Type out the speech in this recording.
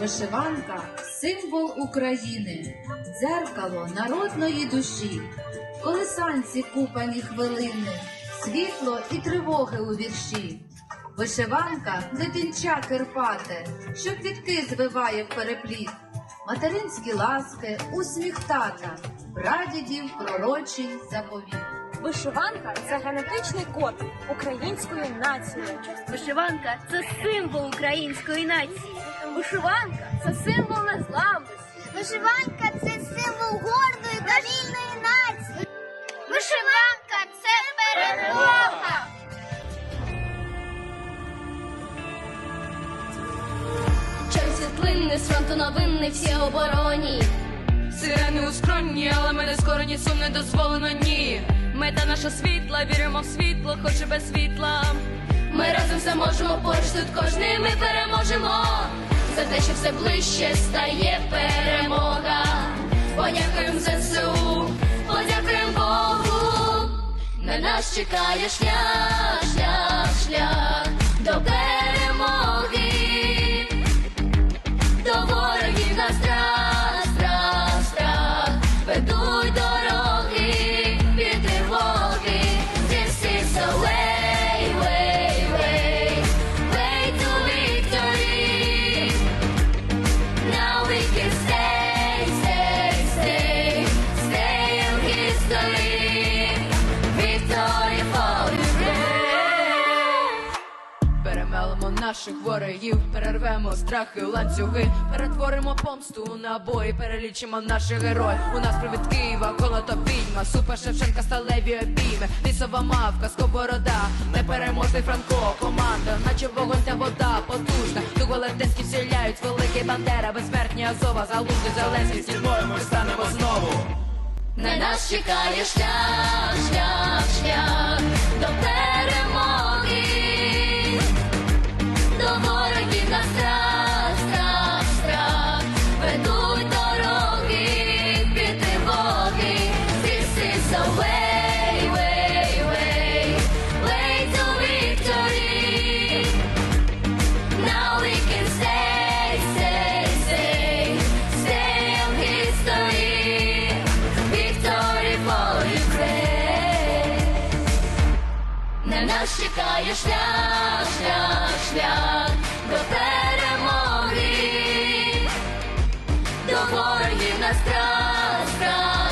Вишиванка символ України, дзеркало народної душі, колесанці купані хвилини, світло і тривоги у вірші. Вишиванка дитинча кирпате, що квітки звиває в перепліт, материнські ласки, усміх тата, прадідів пророчий заповіт. Вишиванка це генетичний код української нації. Вишиванка це символ української нації. Вишиванка це символ незламності. Вишиванка це символ гордої та вільної нації. Вишиванка це перемога. Час світлинний, з фронту новинний, всі обороні. Сирени у скроні, але ми не скорені, сум не дозволено ні. Мета наша світла, віримо в світло, хоч і без світла. Ми разом все можемо, поруч тут кожний ми переможемо. За те, що все ближче стає перемога. Подякуємо ЗСУ, подякуємо Богу. На нас чекає шлях, шлях, шлях до перемоги. Наших ворогів, перервемо страхи, ланцюги, перетворимо помсту на бої, перелічимо наших героїв. У нас привід Києва, колото відьма, супер Шевченка, сталеві обійми, лісова мавка, сковорода, непереможний Франко, команда, наче вогонь та вода, потужна. Дуго Летенські вселяють, великий Бандера, безсмертні Азова, залужний Зеленський, стіною ми станемо знову. На нас чекає шлях, шлях, шлях. До перемоги, На нас чекає шлях, шлях, шлях до перемоги, до ворогів на страх, страх.